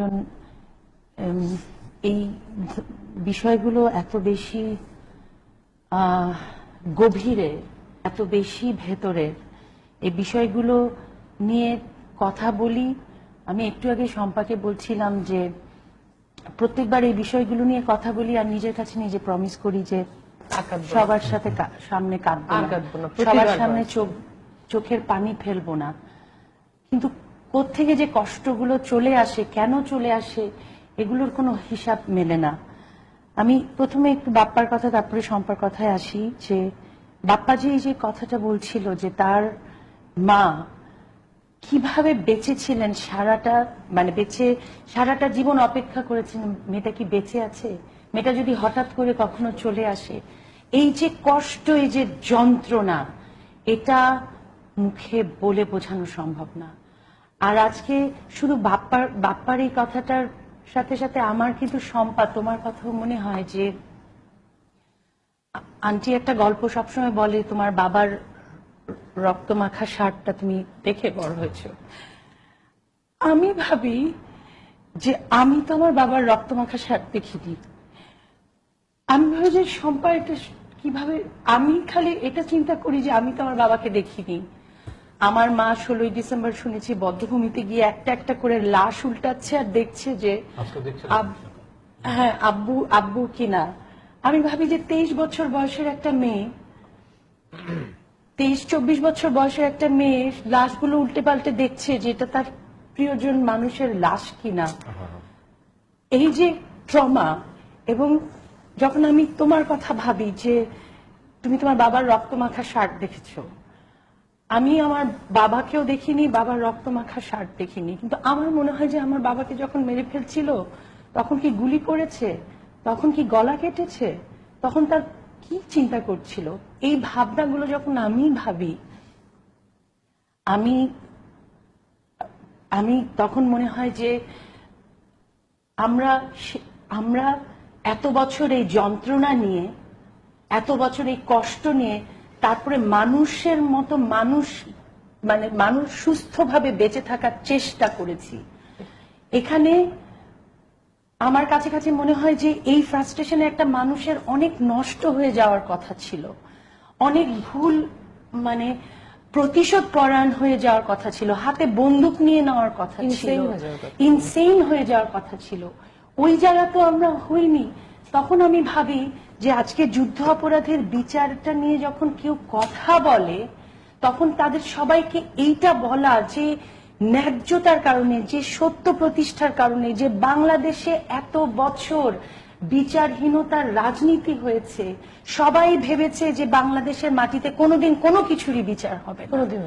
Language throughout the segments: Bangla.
উম, এই বিষয়গুলো এত বেশি গভীরে এত বেশি ভেতরের এই বিষয়গুলো নিয়ে কথা বলি আমি একটু আগে শম্পাকে বলছিলাম যে প্রত্যেকবার এই বিষয়গুলো নিয়ে কথা বলি আর নিজের কাছে নিজে প্রমিস করি যে। সবার সাথে সামনে কাঁদবো না। সবার সামনে চোখ চোখের পানি ফেলব না কিন্তু কোত্থেকে যে কষ্টগুলো চলে আসে, কেন চলে আসে, এগুলোর কোনো হিসাব মেলে না। আমি প্রথমে একটু বাপ্পার কথা, তারপরে সম্পার কথায় আসি যে, বাপ্পা যে এই যে কথাটা বলছিল যে তার মা কীভাবে বেঁচে ছিলেন সারাটা মানে বেঁচে, সারাটা জীবন অপেক্ষা করেছেন, মেয়েটা কি বেঁচে আছে? মেয়েটা যদি হঠাৎ করে কখনো চলে আসে, এই যে কষ্ট, এই যে যন্ত্রণা, এটা মুখে বলে বোঝানো সম্ভব না। আর আজকে শুধু বাপ্পার বাপ্পার এই কথাটার সাথে সাথে আমার কিন্তু সম্পা তোমার কথাও মনে হয় যে, আন্টি একটা গল্প সবসময় বলে, তোমার বাবার রক্তমাখা শার্টটা তুমি দেখে বড় হয়েছো। আমি ভাবি যে আমি তো আমার বাবার রক্তমাখা শার্ট দেখিনি। আমি ভাবি যে সম্পা এটা কীভাবে, আমি খালি এটা চিন্তা করি যে আমি তো আমার বাবাকে দেখিনি। আমার মা ষোলোই ডিসেম্বর শুনেছি বদ্ধভূমিতে গিয়ে একটা একটা করে লাশ উল্টাচ্ছে আর দেখছে যে হ্যাঁ আব্বু আব্বু কিনা। আমি ভাবি যে তেইশ বছর বয়সের একটা মেয়ে তেইশ চব্বিশ বছর বয়সের একটা মেয়ে লাশগুলো উল্টে পাল্টে দেখছে যে এটা তার প্রিয়জন মানুষের লাশ কিনা। এই যে ট্রমা এবং যখন আমি তোমার কথা ভাবি যে তুমি তোমার বাবার রক্তমাখা শার্ট দেখেছ আমি আমার বাবাকেও দেখিনি, বাবার রক্ত রক্তমাখা শার্ট দেখিনি। কিন্তু আমার মনে হয় যে আমার বাবাকে যখন মেরে ফেলছিল, তখন কি গুলি করেছে? তখন কি গলা কেটেছে? তখন তার কি চিন্তা করছিল? এই ভাবনাগুলো যখন আমি ভাবি, আমি আমি তখন মনে হয় যে আমরা আমরা এত বছর এই যন্ত্রণা নিয়ে, এত বছর এই কষ্ট নিয়ে তারপরে মানুষের মতো মানুষ মানে মানুষ সুস্থভাবে বেঁচে থাকার চেষ্টা করেছি। এখানে আমার কাছে কাছে মনে হয় যে এই ফ্রাস্ট্রেশনে একটা মানুষের অনেক নষ্ট হয়ে যাওয়ার কথা ছিল। অনেক ভুল মানে প্রতিশোধ পরায়ণ হয়ে যাওয়ার কথা ছিল। হাতে বন্দুক নিয়ে নেওয়ার কথা ছিল। ইনসেইন হয়ে যাওয়ার কথা ছিল। ওই জায়গা তো আমরা হইনি। তখন আমি ভাবি যে আজকে যুদ্ধ অপরাধের বিচারটা নিয়ে যখন কেউ কথা বলে তখন তাদের সবাইকে এইটা বলা যে ন্যায্যতার কারণে যে সত্য প্রতিষ্ঠার কারণে যে বাংলাদেশে এত বছর বিচারহীনতার রাজনীতি হয়েছে সবাই ভেবেছে যে বাংলাদেশের মাটিতে কোনোদিন কোনো কিছুরই বিচার হবে কোনোদিন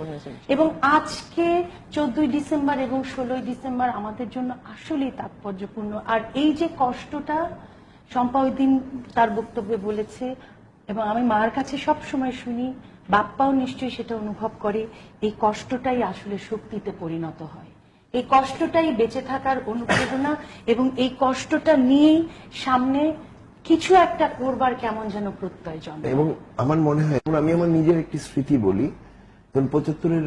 এবং আজকে চোদ্দই ডিসেম্বর এবং ষোলোই ডিসেম্বর আমাদের জন্য আসলেই তাৎপর্যপূর্ণ। আর এই যে কষ্টটা শম্পা ওই দিন তার বক্তব্যে বলেছে, এবং আমি মার কাছে সব সময় শুনি, বাপ্পাও নিশ্চয়ই সেটা অনুভব করে, এই কষ্টটাই আসলে শক্তিতে পরিণত হয়। এই কষ্টটাই বেঁচে থাকার অনুপ্রেরণা, এবং এই কষ্টটা নিয়েই সামনে কিছু একটা করবার কেমন যেন প্রত্যয় জন্ম। এবং আমার মনে হয় আমি আমার নিজের একটি স্মৃতি বলি তখন পঁচাত্তরের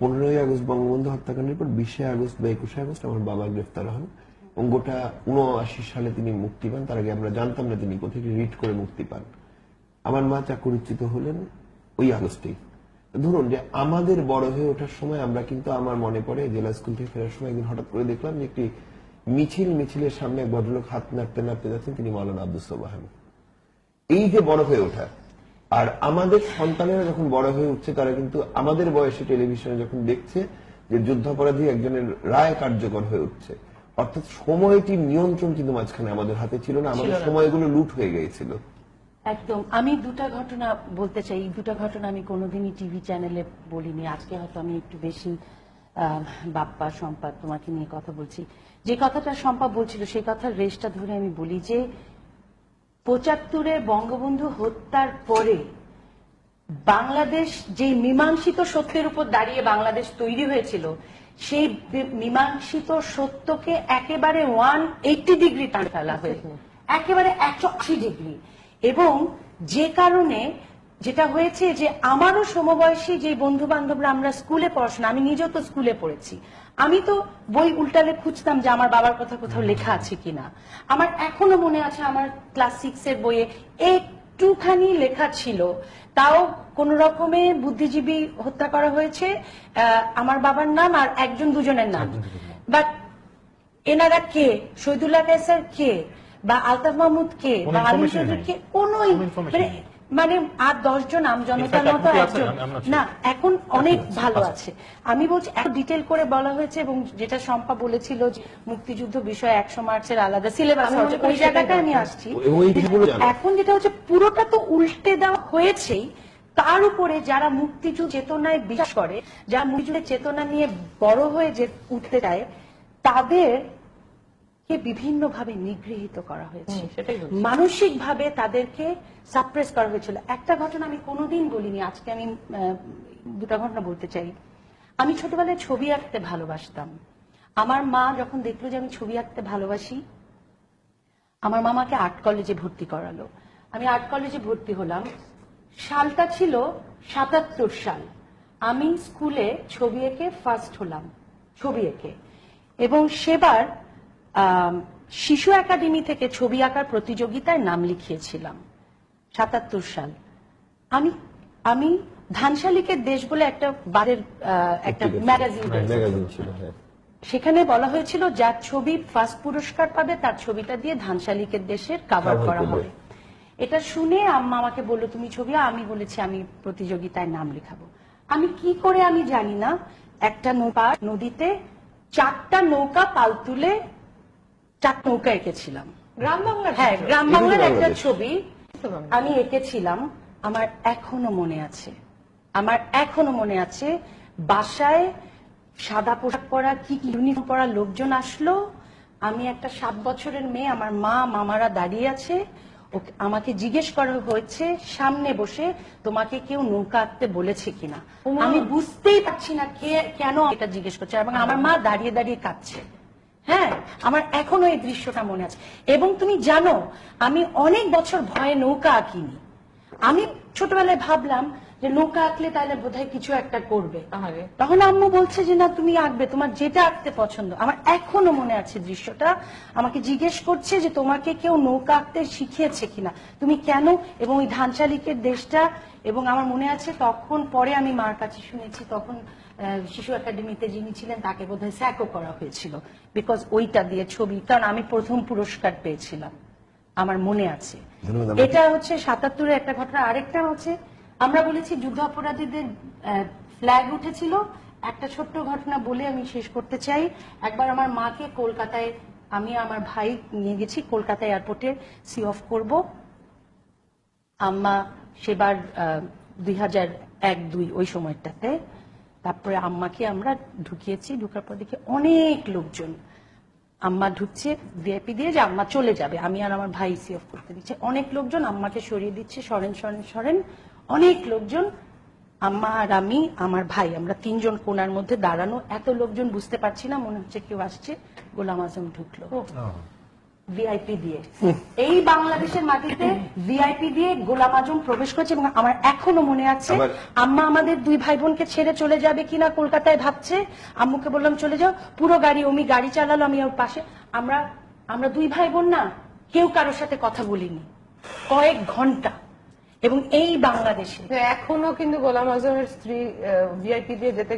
পনেরোই আগস্ট বঙ্গবন্ধু হত্যাকাণ্ডের পর বিশে আগস্ট বা একুশে আগস্ট আমার বাবা গ্রেফতার হন। এবং গোটা উনআশি সালে তিনি মুক্তি পান। তার আগে আমরা জানতাম না তিনি কোথেকে রিট করে মুক্তি পান। আমার মা চাকরিচ্যুত হলেন ওই আগস্টেই। ধরুন যে আমাদের বড় হয়ে ওঠার সময় আমরা কিন্তু আমার মনে পড়ে জেলা স্কুল থেকে ফেরার সময় একদিন হঠাৎ করে দেখলাম যে একটি মিছিল মিছিলের সামনে এক ভদ্রলোক হাত নাড়তে নাড়তে যাচ্ছেন, তিনি মৌলানা আব্দুল সোবাহান এই যে বড় হয়ে ওঠা, আর আমাদের সন্তানেরা যখন বড় হয়ে উঠছে, তারা কিন্তু আমাদের বয়সে টেলিভিশনে যখন দেখছে যে যুদ্ধাপরাধী একজনের রায় কার্যকর হয়ে উঠছে। অর্থাৎ সময়টির নিয়ন্ত্রণ কিন্তু মাঝখানে আমাদের হাতে ছিল না আমাদের সময়গুলো লুট হয়ে গিয়েছিল। একদম। আমি দুটা ঘটনা বলতে চাই। দুটা ঘটনা আমি কোনোদিনই টিভি চ্যানেলে বলিনি। আজকে হয়তো আমি একটু বেশি বাপ্পা সম্পাদ তোমাকে নিয়ে কথা বলছি। যে কথাটা সম্পা বলছিল সেই কথার রেশটা ধরে আমি বলি যে পঁচাত্তরে বঙ্গবন্ধু হত্যার পরে বাংলাদেশ যে মীমাংসিত সত্যের উপর দাঁড়িয়ে বাংলাদেশ তৈরি হয়েছিল সেই মীমাংসিত সত্যকে একেবারে ওয়ান এইটি ডিগ্রি টান ফেলা হয়েছে। একেবারে একশো আশি ডিগ্রি এবং যে কারণে যেটা হয়েছে যে আমারও সমবয়সী যে বন্ধু বান্ধবরা আমরা স্কুলে পড়াশোনা, আমি নিজেও তো স্কুলে পড়েছি। আমি তো বই উল্টালে খুঁজতাম যে আমার বাবার কথা কোথাও লেখা আছে কিনা। আমার এখনও মনে আছে আমার ক্লাস সিক্স এর বইয়ে একটুখানি লেখা ছিল। তাও কোন রকমে বুদ্ধিজীবী হত্যা করা হয়েছে। আহ, আমার বাবার নাম আর একজন দুজনের নাম। বাট এনারা কে? শহীদুল্লাহ কায়সার কে? বা আলতাফ মাহমুদ কে? বা আলিম চৌধুরী কে? কোনো মানে। মানে আর দশজন আমজনতার মতো এখন একজন. না এখন অনেক ভালো আছে। আছে আমি বলছি এত ডিটেল করে বলা হয়েছে এবং যেটা শম্পা বলেছিল যে মুক্তিযুদ্ধ বিষয়ে একশো মার্চের আলাদা সিলেবাস করি ওই জায়গাটা আমি আসছি। এখন যেটা হচ্ছে পুরোটা তো উল্টে দেওয়া হয়েছেই তার উপরে যারা মুক্তিযুদ্ধ চেতনায় বিশ্বাস করে যারা মুক্তিযুদ্ধের চেতনা নিয়ে বড় হয়ে যে উঠতে চায় তাদের কে বিভিন্ন ভাবে নিগৃহীত করা হয়েছে। হুম, সেটাই বলছি। মানসিক ভাবে তাদেরকে সাপ্রেস করা হয়েছিল। একটা ঘটনা আমি কোনোদিন বলিনি আজকে আমি দুটা ঘটনা বলতে চাই। আমি ছোটবেলায় ছবি আঁকতে ভালোবাসতাম। আমার মা যখন দেখল যে আমি ছবি আঁকতে ভালোবাসি আমার মামাকে আর্ট কলেজে ভর্তি করালো। আমি আর্ট কলেজে ভর্তি হলাম। সালটা ছিল সাতাত্তর সাল। আমি স্কুলে ছবি এঁকে ফার্স্ট হলাম ছবি এঁকে। এবং সেবার শিশু একাডেমি থেকে ছবি আঁকার প্রতিযোগিতায় নাম লিখিয়েছিলাম সাতাত্তর সাল। আমি আমি ধানশালিকের দেশ বলে একটা বারের একটা ম্যাগাজিন ছিল হ্যাঁ। সেখানে বলা হয়েছিল যার ছবি ফার্স্ট পুরস্কার পাবে তার ছবিটা দিয়ে ধানশালিকের দেশের কাভার করা হবে। এটা শুনে আম্মা আমাকে বলল তুমি ছবি। আমি বলেছি আমি প্রতিযোগিতায় নাম লেখাবো। আমি কি করে আমি জানি না একটা নৌকা নদীতে চারটা নৌকা পাল তুলে চার নৌকা এঁকেছিলাম। গ্রাম বাংলার হ্যাঁ গ্রাম বাংলার একটা ছবি আমি এঁকেছিলাম আমার এখনও মনে আছে। আমার এখনও মনে আছে বাসায় সাদা পোশাক পরা কি কি ইউনিফর্ম পরা লোকজন আসলো। আমি একটা সাত বছরের মেয়ে আমার মা মামারা দাঁড়িয়ে আছে। আমাকে জিজ্ঞেস করা হয়েছে সামনে বসে তোমাকে কেউ নৌকা আঁকতে বলেছে কিনা? আমি বুঝতেই পারছি না কে কেন এটা জিজ্ঞেস করছে। এবং আমার মা দাঁড়িয়ে দাঁড়িয়ে কাঁদছে। হ্যাঁ আমার এখনও এই দৃশ্যটা মনে আছে। এবং তুমি জানো আমি অনেক বছর ভয়ে নৌকা আঁকিনি। আমি ছোটবেলায় ভাবলাম যে নৌকা আঁকলে তাহলে বোধহয় কিছু একটা করবে। তখন আম্মু বলছে যে না তুমি আঁকবে তোমার যেটা আঁকতে পছন্দ। আমার এখনও মনে আছে দৃশ্যটা। আমাকে জিজ্ঞেস করছে যে তোমাকে কেউ নৌকা আঁকতে শিখিয়েছে কিনা? তুমি কেন? এবং ওই ধানচালিকের দেশটা এবং আমার মনে আছে তখন পরে আমি মার কাছে শুনেছি তখন শিশু একাডেমিতে যিনি ছিলেন তাকে বোধহয় স্যাকও করা হয়েছিল। বিকজ ওইটা দিয়ে ছবি কারণ আমি প্রথম পুরস্কার পেয়েছিলাম। আমার মনে আছে। এটা হচ্ছে সাতাত্তরের একটা ঘটনা। আরেকটা হচ্ছে আমরা বলেছি যুদ্ধ অপরাধীদের ফ্ল্যাগ উঠেছিল। একটা ছোট্ট ঘটনা বলে আমি শেষ করতে চাই। একবার আমার মাকে কলকাতায় আমি আমার ভাই নিয়ে গেছি কলকাতা এয়ারপোর্টে সি অফ করব। আম্মা সেবার দুই হাজার এক দুই ওই সময়টাতে। তারপরে আম্মাকে আমরা ঢুকিয়েছি, ঢুকার পর দেখি অনেক লোকজন। আম্মা ঢুকছে ভিআইপি দিয়ে যে আম্মা চলে যাবে। আমি আর আমার ভাই সি অফ করতে দিচ্ছে। অনেক লোকজন আম্মাকে সরিয়ে দিচ্ছে, সরেন সরেন সরেন। অনেক লোকজন, আম্মা আর আমি, আমার ভাই, আমরা তিনজন কোনার মধ্যে দাঁড়ানো। এত লোকজন বুঝতে পারছি না, মনে হচ্ছে কেউ আসছে। গোলাম আজম ঢুকলো। ভিআইপি দিয়ে। এই বাংলাদেশের মাটিতে ভিআইপি দিয়ে গোলাম আজম প্রবেশ করেছে এবং আমার এখনও মনে আছে আম্মা আমাদের দুই ভাই বোনকে ছেড়ে চলে যাবে কিনা কলকাতায় ভাবছে। আম্মুকে বললাম চলে যাও পুরো গাড়ি অমি গাড়ি চালালো আমি ওর পাশে। আমরা আমরা দুই ভাই বোন না কেউ কারোর সাথে কথা বলিনি। কয়েক ঘণ্টা। এবং এই বাংলাদেশে তো এখনও কিন্তু গোলাম আজমের স্ত্রী ভিআইপি দিয়ে যেতে